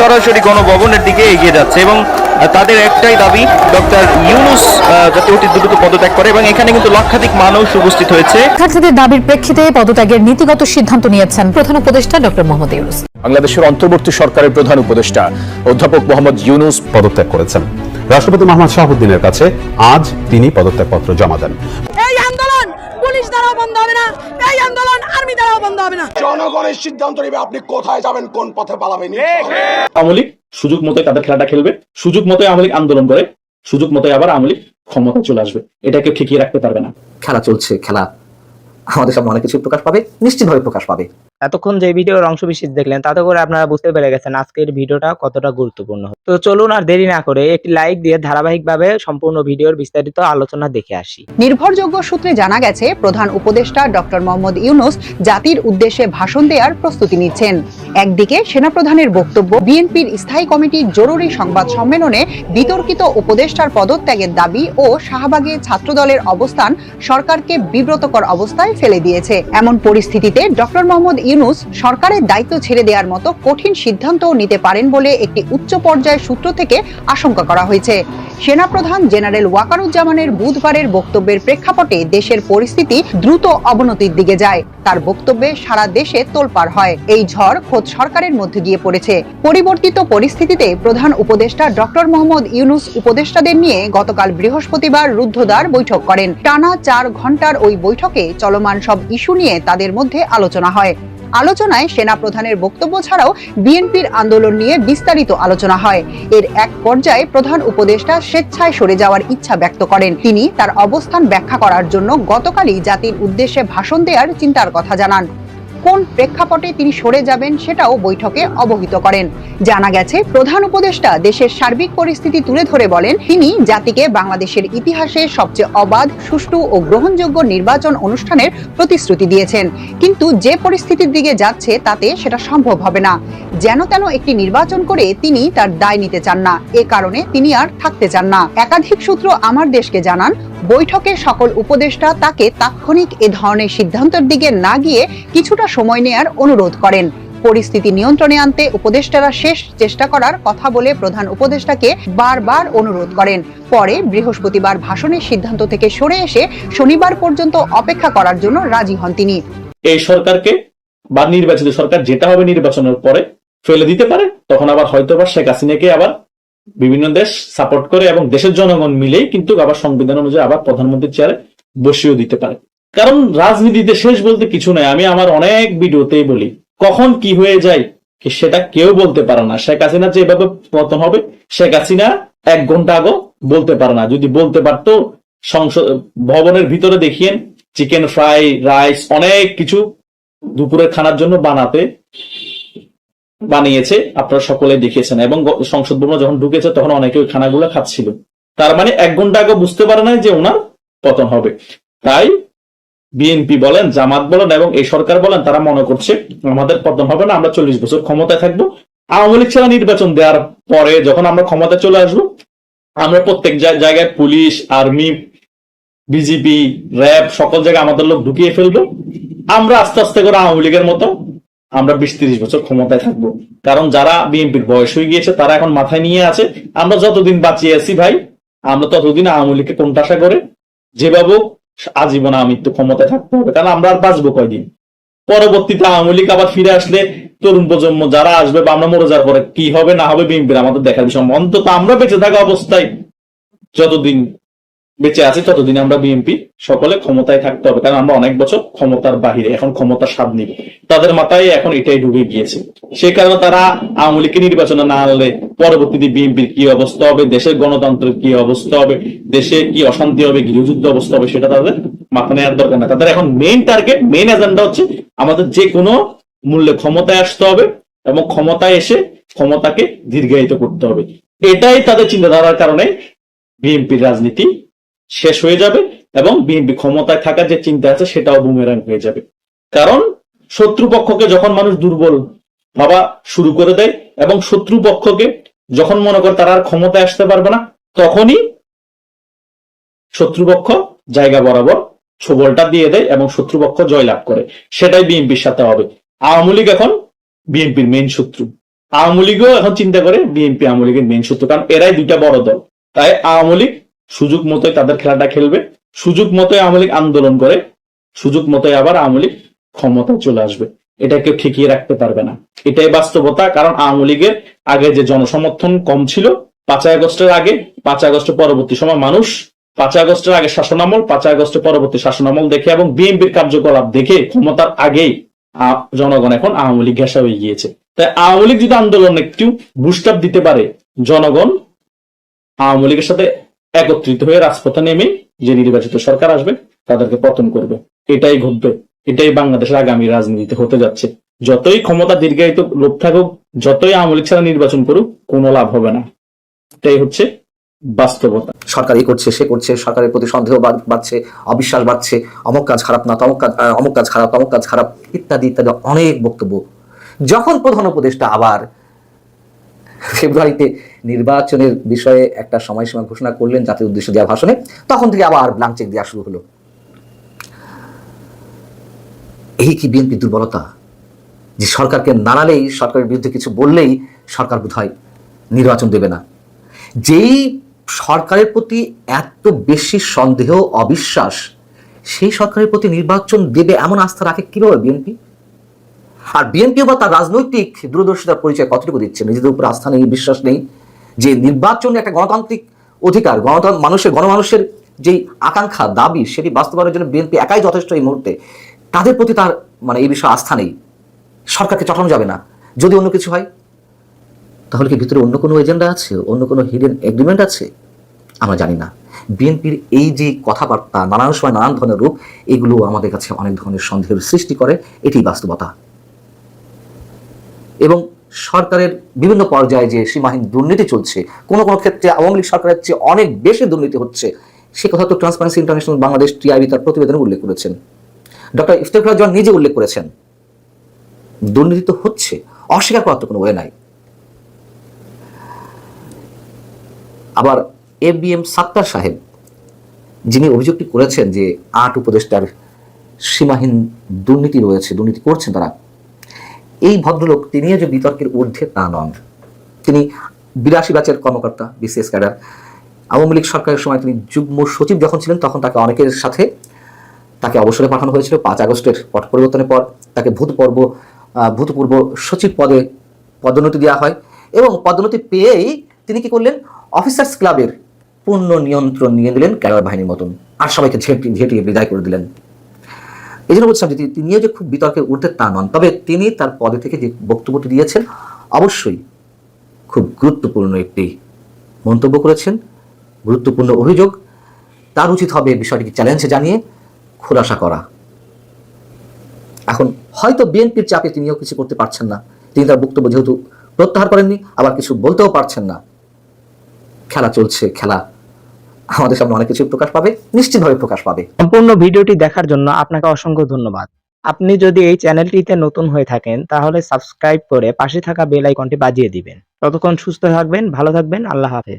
সরাসরি গণভবনের দিকে এগিয়ে যাচ্ছে এবং তাদের একটাই দাবি ডক্টর ইউনুস আহ, যাতে অতি দ্রুত পদত্যাগ করে এবং এখানে কিন্তু লক্ষাধিক মানুষ উপস্থিত হয়েছে। শিক্ষার্থীদের দাবির প্রেক্ষিতে পদত্যাগের নীতিগত সিদ্ধান্ত নিয়েছেন প্রধান উপদেষ্টা ডক্টর মোহাম্মদ ইউনুস। বাংলাদেশের অন্তর্বর্তী সরকারের প্রধান উপদেষ্টা অধ্যাপক মোহাম্মদ ইউনুস পদত্যাগ করেছেন। রাষ্ট্রপতি মোহাম্মদ শাহাবুদ্দিনের কাছে আজ তিনি পদত্যাগপত্র জমা দেন। এই আন্দোলন পুলিশ দ্বারাও বন্ধ হবে না। এই আন্দোলন আর্মি দ্বারাও বন্ধ হবে না। জনগণের সিদ্ধান্ত নেবে আপনি কোথায় যাবেন কোন পথে পালাবেন আমলিক সুযোগ মতোই তাদের খেলাটা খেলবে সুযোগ মতোই আমলিক আন্দোলন করে সুযোগ মতোই আবার আমলিক ক্ষমতা চলে আসবে। এটাকে ঠেকিয়ে রাখতে পারবে না। খেলা চলছে খেলা আমাদের সামনে অনেক কিছু প্রকাশ পাবে নিশ্চিতভাবে প্রকাশ পাবে। এতক্ষণ যে ভিডিওর অংশ বিশেষ দেখলেন তাতে করে আপনারা বুঝতে পেরে গেছেন আজকের ভিডিওটা কতটা গুরুত্বপূর্ণ। তো চলুন আর দেরি না করে একটি লাইক দিয়ে ধারাবাহিকভাবে সম্পূর্ণ ভিডিওর বিস্তারিত আলোচনা দেখে আসি। নির্ভরযোগ্য সূত্রে জানা গেছে প্রধান উপদেষ্টা ডক্টর মোহাম্মদ ইউনুস জাতির উদ্দেশ্যে ভাষণ দেওয়ার প্রস্তুতি নিচ্ছেন। একদিকে সেনাপ্রধানের বক্তব্য বিএনপির স্থায়ী কমিটির জরুরি সংবাদ সম্মেলনে বিতর্কিত উপদেষ্টার পদত্যাগের দাবি ও শাহবাগে ছাত্রদলের অবস্থান সরকারকে বিব্রতকর অবস্থায় ফেলে দিয়েছে। এমন পরিস্থিতিতে ডক্টর মোহাম্মদ ইউনুস সরকারের দায়িত্ব ছেড়ে দেওয়ার মতো কঠিন সিদ্ধান্তও নিতে পারেন বলে একটি উচ্চ পর্যায়ের সূত্র থেকে আশঙ্কা করা হয়েছে। সেনাপ্রধান জেনারেল ওয়াকারুজ্জামানের বুধবারের বক্তব্যের প্রেক্ষাপটে দেশের পরিস্থিতি দ্রুত অবনতির দিকে যায়। তার বক্তব্যে সারা দেশে তোলপাড় হয়। এই ঝড় খোদ সরকারের মধ্যে গিয়ে পড়েছে। পরিবর্তিত পরিস্থিতিতে প্রধান উপদেষ্টা ডক্টর মোহাম্মদ ইউনুস উপদেষ্টাদের নিয়ে গতকাল বৃহস্পতিবার রুদ্ধদ্বার বৈঠক করেন। টানা চার ঘণ্টার ওই বৈঠকে চলমান সব ইস্যু নিয়ে তাদের মধ্যে আলোচনা হয়। আলোচনায় সেনা প্রধানের বক্তব্য ছাড়াও বিএনপির আন্দোলন নিয়ে বিস্তারিত আলোচনা হয়। এর এক পর্যায়ে প্রধান উপদেষ্টা স্বেচ্ছায় সরে যাওয়ার ইচ্ছা ব্যক্ত করেন। তিনি তার অবস্থান ব্যাখ্যা করার জন্য গতকালই জাতির উদ্দেশ্যে ভাষণ দেওয়ার চিন্তার কথা জানান। কোন প্রেক্ষাপটে তিনি সরে যাবেন সেটাও বৈঠকে অবহিত করেন। জানা গেছে, প্রধান উপদেষ্টা দেশের সার্বিক পরিস্থিতি তুলে ধরে বলেন, তিনি জাতিকে বাংলাদেশের ইতিহাসে সবচেয়ে অবাধ, সুষ্ঠু ও গ্রহণযোগ্য নির্বাচন অনুষ্ঠানের প্রতিশ্রুতি দিয়েছেন। কিন্তু যে পরিস্থিতির দিকে যাচ্ছে তাতে সেটা সম্ভব হবে না। যেন তেন একটি নির্বাচন করে তিনি তার দায় নিতে চান না। এ কারণে তিনি আর থাকতে চান না। একাধিক সূত্র আমার দেশকে জানান বৈঠকে সকল উপদেষ্টা তাকে তাৎক্ষণিক এ ধরনের সিদ্ধান্তের দিকে না গিয়ে কিছুটা সময় নেয়ার অনুরোধ করেন। পরিস্থিতি নিয়ন্ত্রণে আনতে উপদেষ্টারা শেষ চেষ্টা করার কথা বলে প্রধান উপদেষ্টাকে বারবার অনুরোধ করেন। পরে বৃহস্পতিবার ভাষণের সিদ্ধান্ত থেকে সরে এসে শনিবার পর্যন্ত অপেক্ষা করার জন্য রাজি হন তিনি। এই সরকারকে বা নির্বাচিত সরকার যেটা হবে নির্বাচনের পরে ফেলে দিতে পারে, তখন আবার হয়তো বা শেখ হাসিনাকে আবার বিভিন্ন দেশ সাপোর্ট করে এবং দেশের জনগণ মিলেই কিন্তু আবার সংবিধান অনুযায়ী আবার প্রধানমন্ত্রীর চেয়ারে বসিয়েও দিতে পারে। কারণ রাজনীতিতে শেষ বলতে কিছু নাই। আমি আমার অনেক ভিডিওতেই বলি, কখন কি হয়ে যায় সেটা কেউ বলতে পারে না। শেখ হাসিনা যে এভাবে পতন হবে, শেখ হাসিনা এক ঘণ্টা আগে বলতে পারে না। যদি বলতে পারতো, সংসদ, ভবনের ভিতরে দেখিয়েন চিকেন ফ্রাই রাইস অনেক কিছু দুপুরের খানার জন্য বানাতে বানিয়েছে, আপনারা সকলে দেখিয়েছেন। এবং সংসদ ভবনে যখন ঢুকেছে, তখন অনেকে ওই খানাগুলো খাচ্ছিল। তার মানে এক ঘণ্টা আগে বুঝতে পারে না যে ওনার পতন হবে। তাই বিএনপি বলেন, জামাত বলেন এবং এই সরকার বলেন, তারা মনে করছে আমাদের পতন হবে না, আমরা চল্লিশ বছর ক্ষমতায় থাকব। আওয়ামী লীগ ছাড়া নির্বাচন দেওয়ার পরে যখন আমরা ক্ষমতায় চলে আসব, আমরা প্রত্যেক জায়- জায়গায় পুলিশ, আর্মি বিজেপি র্যাব, সকল জায়গায় আমাদের লোক ঢুকিয়ে ফেলব। আমরা আস্তে আস্তে করে আওয়ামী লীগের মতো আমরা বিশ তিরিশ বছর ক্ষমতায় থাকব। কারণ যারা বিএনপির বয়স হয়ে গিয়েছে, তারা এখন মাথায় নিয়ে আছে, আমরা যতদিন বাঁচিয়ে আছি ভাই, আমরা ততদিন আওয়ামী লীগকে কোনটাশা করে যেভাবে আজীবন আমৃত্যু ক্ষমতায় থাকতে হবে। কারণ আমরা আর বাঁচবো কয়দিন? পরবর্তীতে আওয়ামী লীগ আবার ফিরে আসলে তরুণ প্রজন্ম যারা আসবে বা আমরা মরে যাওয়ার পরে কি হবে, না হবে, বিএনপির আমাদের দেখার বিষয়। অন্তত আমরা বেঁচে থাকা অবস্থায় যতদিন বেঁচে আছি ততদিন আমরা বিএনপি সকলে ক্ষমতায় থাকতে হবে, কারণ আমরা অনেক বছর ক্ষমতার বাহিরে, এখন ক্ষমতার স্বাদ নিব। তাদের মাথায় এখন এটাই ঢুকে গিয়েছে। সে কারণে তারা আওয়ামী লীগকে নির্বাচনে না আনলে পরবর্তীতে বিএনপির কি অবস্থা হবে, দেশের গণতন্ত্রের কি অবস্থা হবে, দেশে কি অশান্তি হবে, গৃহযুদ্ধ অবস্থা হবে, সেটা তাদের মাথা নেওয়ার দরকার না তাদের এখন মেইন টার্গেট মেইন এজেন্ডা হচ্ছে আমাদের যে কোনো মূল্যে ক্ষমতায় আসতে হবে এবং ক্ষমতায় এসে ক্ষমতাকে দীর্ঘায়িত করতে হবে। এটাই তাদের চিন্তাধারার কারণে বিএনপির রাজনীতি শেষ হয়ে যাবে এবং ক্ষমতায় থাকার যে চিন্তা আছে সেটাও বুমেরাং হয়ে যাবে। কারণ শত্রুপক্ষকে যখন মানুষ দুর্বল ভাবা শুরু করে দেয় এবং শত্রুপক্ষকে যখন মনে করে তারা আর ক্ষমতায় আসতে পারবে না, তখনই শত্রুপক্ষ জায়গা বরাবর ছোবলটা দিয়ে দেয় এবং শত্রুপক্ষ জয়লাভ করে। সেটাই বিএনপির সাথে হবে। আওয়ামী লীগ এখন বিএনপির মেইন শত্রু। আওয়ামী লীগও এখন চিন্তা করে বিএনপি আওয়ামী লীগের মেন শত্রু। কারণ এরাই দুইটা বড় দল। তাই আওয়ামী লীগ সুযোগ মতোই তাদের খেলাটা খেলবে, সুযোগ মতোই আওয়ামী লীগ আন্দোলন করে, সুযোগ মতোই আবার আওয়ামী লীগ ক্ষমতায় চলে আসবে। এটা কেউ ঠেকিয়ে রাখতে পারবে না। এটাই বাস্তবতা, কারণ আওয়ামী লীগের আগে যে জনসমর্থন কম ছিল, পাঁচই আগস্টের আগে পাঁচ আগস্টের পরবর্তী সময় মানুষ পাঁচ আগস্টের আগে শাসনামল পাঁচ আগস্টের পরবর্তী শাসনামল দেখে এবং বিএনপির কার্যকলাপ দেখে ক্ষমতার আগেই জনগণ এখন আওয়ামী লীগ ঘেঁষা হয়ে গিয়েছে। তাই আওয়ামী লীগ যদি আন্দোলন একটু বুস্টাপ দিতে পারে, জনগণ আওয়ামী লীগের সাথে একত্রিত হয়ে রাজপথে নেমে যে নির্বাচিত সরকার আসবে, তাদেরকে পতন করবে। এটাই ঘটবে। এটাই বাংলাদেশের আগামী রাজনীতিতে হতে যাচ্ছে। যতই ক্ষমতা দীর্ঘায়িত লোক থাকুক, যতই আওয়ামী ছাড়া নির্বাচন করুক, কোনো লাভ হবে না। এটাই হচ্ছে বাস্তবতা। সরকার এই করছে, সে করছে, সরকারের প্রতি সন্দেহ বাড়- বাড়ছে, অবিশ্বাস বাড়ছে, অমুক কাজ খারাপ না, তমক কাজ অমুক কাজ খারাপ, তমক কাজ খারাপ, ইত্যাদি ইত্যাদি অনেক বক্তব্য। যখন প্রধান উপদেষ্টা আবার ফেব্রুয়ারিতে নির্বাচনের বিষয়ে একটা সময়সীমা ঘোষণা করলেন জাতির উদ্দেশ্যে দেওয়া ভাষণে, তখন থেকে আবার ব্লাঙ্ক চেক দেওয়া শুরু হলো। এই কি বিএনপি দুর্বলতা? যে সরকারকে নাড়ালেই, সরকারের বিরুদ্ধে কিছু বললেই সরকার বোধহয় নির্বাচন দেবে না। যেই সরকারের প্রতি এত বেশি সন্দেহ, অবিশ্বাস, সেই সরকারের প্রতি নির্বাচন দেবে এমন আস্থা রাখে কীভাবে বিএনপি? আর বিএনপিও বা তার রাজনৈতিক দূরদর্শিতার পরিচয় কতটুকু দিচ্ছে? নিজেদের উপর আস্থা নেই, বিশ্বাস নেই যে নির্বাচন একটা গণতান্ত্রিক অধিকার, গণতন্ত্র, মানুষের, গণমানুষের যেই আকাঙ্ক্ষা, দাবি, সেটি বাস্তবায়নের জন্য বিএনপি একাই যথেষ্ট এই মুহূর্তে। তাদের প্রতি তার মানে এই বিষয়ে আস্থা নেই। সরকারকে চটানো যাবে না। যদি অন্য কিছু হয়, তাহলে কি ভিতরে অন্য কোনো এজেন্ডা আছে? অন্য কোনো হিডেন এগ্রিমেন্ট আছে? আমরা জানি না। বিএনপির এই যে কথাবার্তা, নানান সময় নানান ধরনের রূপ, এগুলো আমাদের কাছে অনেক ধরনের সন্দেহের সৃষ্টি করে। এটি বাস্তবতা। এবং সরকারের বিভিন্ন পর্যায়ে যে সীমাহীন দুর্নীতি চলছে, কোনো কোনো ক্ষেত্রে আওয়ামী লীগ সরকারের চেয়ে অনেক বেশি দুর্নীতি হচ্ছে। সে কথা তো ট্রান্সপারেন্সি ইন্টারন্যাশনাল বাংলাদেশ টিআইবি তার প্রতিবেদনে উল্লেখ করেছেন। ডক্টর ইফতেখার জন নিজে উল্লেখ করেছেন, দুর্নীতি তো হচ্ছে, অস্বীকার করার তো কোনো ওয়ে নাই। আবার এ বি এম সাত্তার সাহেব, যিনি অভিযোগটি করেছেন যে আট উপদেষ্টার সীমাহীন দুর্নীতি রয়েছে, দুর্নীতি করছেন তারা এই ভদ্রলোক তিনিও যে বিতর্কের ঊর্ধ্বে, তা নন। তিনি বিরাশি ব্যাচের কর্মকর্তা বিসিএস ক্যাডার আওয়ামী লীগ সরকারের সময় তিনি যুগ্ম সচিব যখন ছিলেন, তখন তাকে অনেকের সাথে তাকে অবসরে পাঠানো হয়েছিল। পাঁচ আগস্টের পট পরিবর্তনের পর তাকে ভূতপূর্ব ভূতপূর্ব সচিব পদে পদোন্নতি দেওয়া হয় এবং পদোন্নতি পেয়েই তিনি কি করলেন? অফিসার্স ক্লাবের পূর্ণ নিয়ন্ত্রণ নিয়ে নিলেন ক্যাডার বাহিনীর মতন। আর সবাইকে ঝেঁটি, ঝেঁটিয়ে বিদায় করে দিলেন। এই জন্য বলছিলাম যে তিনিও যে খুব বিতর্কের ঊর্ধ্বে তা নন। তবে তিনি তার পদে থেকে যে বক্তব্যটি দিয়েছেন, অবশ্যই খুব গুরুত্বপূর্ণ একটি মন্তব্য করেছেন, গুরুত্বপূর্ণ অভিযোগ। তার উচিত হবে বিষয়টিকে চ্যালেঞ্জে জানিয়ে খোলাসা করা। এখন, হয়তো বিএনপির চাপে তিনিও কিছু করতে পারছেন না। তিনি তার বক্তব্য যেহেতু প্রত্যাহার করেননি, আবার কিছু বলতেও পারছেন না। খেলা চলছে, খেলা আমাদের সামনে অনেক কিছু প্রকাশ পাবে, নিশ্চিতভাবে প্রকাশ পাবে। সম্পূর্ণ ভিডিওটি দেখার জন্য আপনাকে অসংখ্য ধন্যবাদ। আপনি যদি এই চ্যানেলটিতে নতুন হয়ে থাকেন, তাহলে সাবস্ক্রাইব করে পাশে থাকা বেল আইকনটি বাজিয়ে দিবেন। ততক্ষণ সুস্থ থাকবেন, ভালো থাকবেন, আল্লাহ হাফেজ।